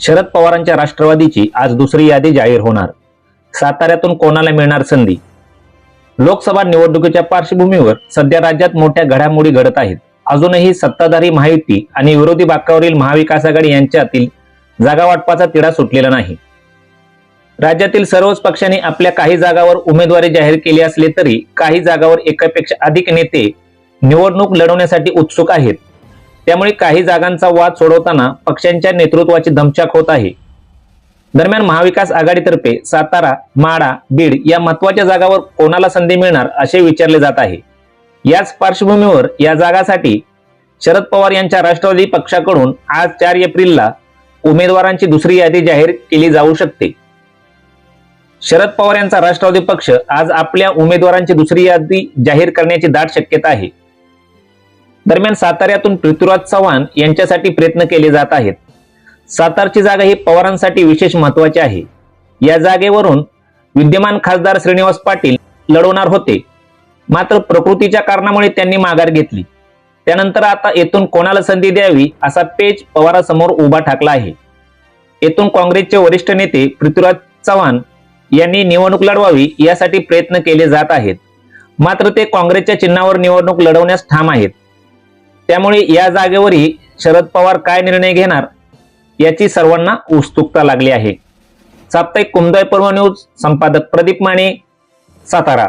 शरद पवारांच्या राष्ट्रवादीची आज दुसरी यादी जाहीर होणार. साताऱ्यातून कोणाला मिळणार संधी? लोकसभा निवडणुकीच्या पार्श्वभूमीवर सध्या राज्यात मोठ्या घडामोडी घडत आहेत. अजूनही सत्ताधारी महायुती आणि विरोधी बाकावरील महाविकास आघाडी यांच्यातील जागा वाटपाचा तिढा सुटलेला नाही. राज्यातील सर्वच पक्षांनी आपल्या काही जागावर उमेदवारी जाहीर केली असले तरी काही जागावर एकापेक्षा अधिक नेते निवडणूक लढवण्यासाठी उत्सुक आहेत. त्यामुळे काही जागांचा वाद सोडवताना पक्षांच्या नेतृत्वाची धमछाक होत आहे. दरम्यान महाविकास आघाडीतर्फे सातारा माडा बीड या महत्त्वाच्या जागावर कोणाला संधी मिळणार असे विचारले जात आहे. याच पार्श्वभूमीवर या जागासाठी शरद पवार यांच्या राष्ट्रवादी पक्षाकडून आज चार एप्रिलला उमेदवारांची दुसरी यादी जाहीर केली जाऊ शकते. शरद पवार यांचा राष्ट्रवादी पक्ष आज आपल्या उमेदवारांची दुसरी यादी जाहीर करण्याची दाट शक्यता आहे. दरम्यान साताऱ्यातून पृथ्वीराज चव्हाण यांच्यासाठी प्रयत्न केले जात आहेत. सातारची जागा ही पवारांसाठी विशेष महत्वाची आहे. या जागेवरून विद्यमान खासदार श्रीनिवास पाटील लढवणार होते. मात्र प्रकृतीच्या कारणामुळे त्यांनी माघार घेतली. त्यानंतर आता येथून कोणाला संधी द्यावी असा पेच पवारासमोर उभा ठाकला आहे. येथून काँग्रेसचे वरिष्ठ नेते पृथ्वीराज चव्हाण यांनी निवडणूक लढवावी यासाठी प्रयत्न केले जात आहेत. मात्र ते काँग्रेसच्या चिन्हावर निवडणूक लढवण्यास ठाम आहेत. त्यामुळे या जागेवरही शरद पवार काय निर्णय घेणार याची सर्वांना उत्सुकता लागली आहे. साप्ताहिक कुमदाय पर्व न्यूज संपादक प्रदीप माने सातारा.